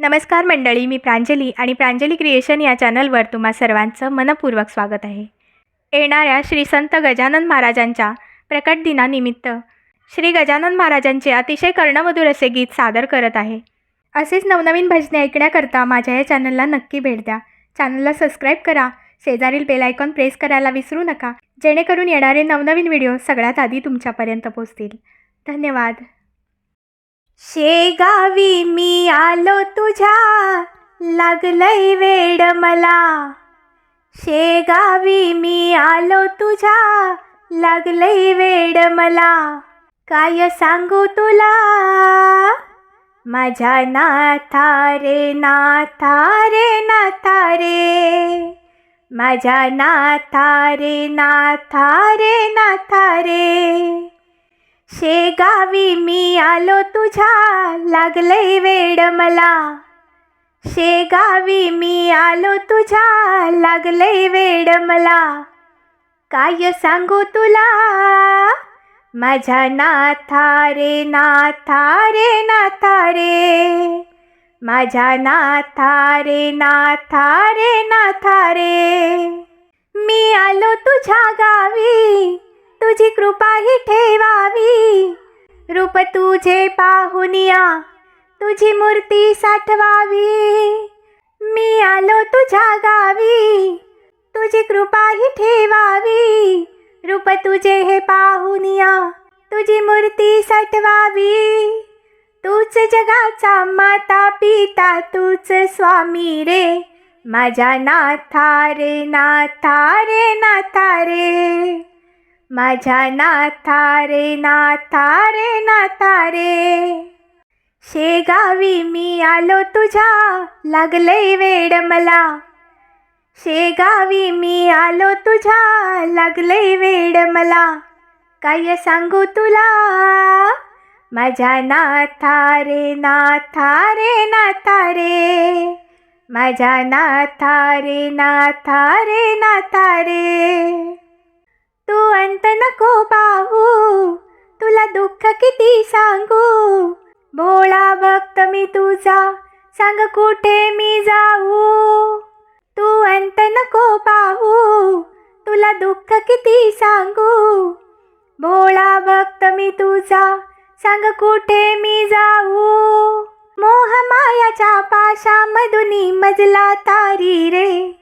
नमस्कार मंडळी मी प्रांजली आणि प्रांजली क्रिएशन या चॅनलवर तुम्हा सर्वांचं मनपूर्वक स्वागत आहे. येणाऱ्या श्री संत गजानन महाराजांच्या प्रकट दिनानिमित्त श्री गजानन महाराजांचे अतिशय कर्णमधुर असे गीत सादर करत आहे. असेच नवनवीन भजने ऐकण्याकरता माझ्या या चॅनलला नक्की भेट द्या. चॅनलला सबस्क्राईब करा शेजारील बेलायकॉन प्रेस करायला विसरू नका जेणेकरून येणारे नवनवीन व्हिडिओ सगळ्यात आधी तुमच्यापर्यंत पोहोचतील. धन्यवाद. शेगावी मी आलो तुझ्या लागलंय वेड मला. शेगावी मी आलो तुझ्या लागलंय वेड मला. काय सांगू तुला? माझ्या नाथा रे नाथा रे नाथा रे. माझ्या नाथा रे नाथा रे नाथा रे. शेगावी मी आलो तुझ्या लागलंय वेड मला. शेगावी मी आलो तुझ्या लागलंय वेड मला. काय सांगू तुला? माझ्या नाथा रे नाथा रे नाथा रे. माझ्या नाथा रे नाथा रे नाथा रे. मी आलो तुझ्या गावी. तुझी कृपा ही ठेवावी. रूप तुझे पाहुनिया तुझी मूर्ती साठवावी. मी आलो तुझ्या गावी. तुझी कृपा ही ठेवावी. रूप तुझे हे पाहुनिया तुझी मूर्ती साठवावी. तूच जगाचा माता पिता तूच स्वामी रे. माझ्या नाथा रे नाथा रे नाथा रे. माझ्या नाथा रे नाथा रे नाथा रे. शेगावी मी आलो तुझ्या लागलंय वेड मला. शेगावी मी आलो तुझ्या लागलंय वेड मला. काय सांगू तुला? माझ्या नाथा रे नाथा रे नाथा रे. माझ्या नाथा रे नाथा रे नाथा रे. तू अंत नको पाहू. तुला दुःख किती सांगू? भोळा भक्त मी तुझा सांग कुठे मी जाऊ? तू अंत नको पाहू. तुला दुःख किती सांगू? भोळा भक्त मी तुझा सांग कुठे मी जाऊ? मोह मायाच्या पाशामधुनी मजला तारी रे.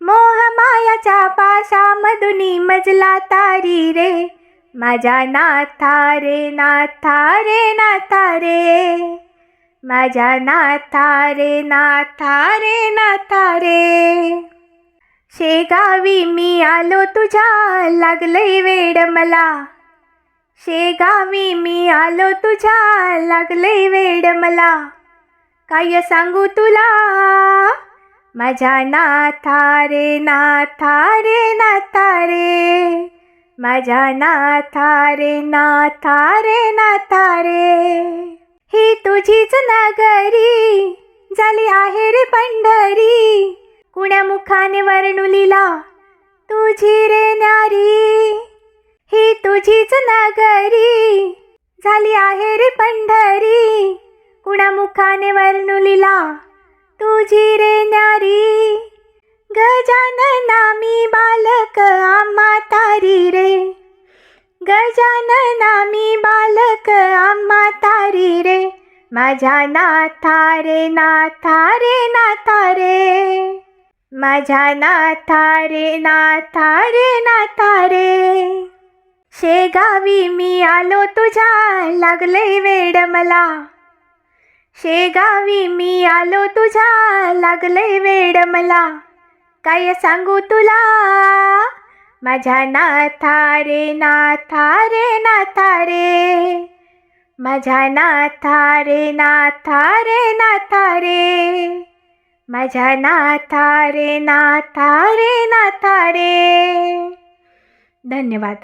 मोह मायाच्या पाशामधुनी मजला तारी रे. माझ्या नाथा रे नाथा रे नाथा रे. माझ्या नाथा रे नाथा रे नाथा रे. शेगावी मी आलो तुझ्या लागलंय वेड मला. शेगावी मी आलो तुझ्या लागलंय वेड मला. काय सांगू तुला? माझ्या नाथा रे नाथा रे नाथा रे माझ्या नाथा रे नाथा रे नाथा रे ही तुझीच नगरी झाली आहे रे पंढरी. कुण्या मुखाने वर्णुलीला तुझी रे न्यारी. ही तुझीच नगरी झाली आहे रे पंढरी. कुणा मुखाने वर्णुलीला तुझी रे न्यारी गजानना मी बालक आम्हा तारी रे. गजानना मी बालक आम्हा तारी रे. माझ्या नाथा रे नाथा रे नाथा रे. माझ्या नाथा रे नाथा रे नाथा रे. शेगावी मी आलो तुझ्या लागलंय वेड मला. शेगावी मी आलो तुझ्या लागलंय वेड मला. काय सांगू तुला? माझ्या नाथा रे नाथा रे नाथा रे माझ्या नाथा रे नाथा रे नाथा रे माझ्या नाथा रे नाथा रे नाथा रे धन्यवाद.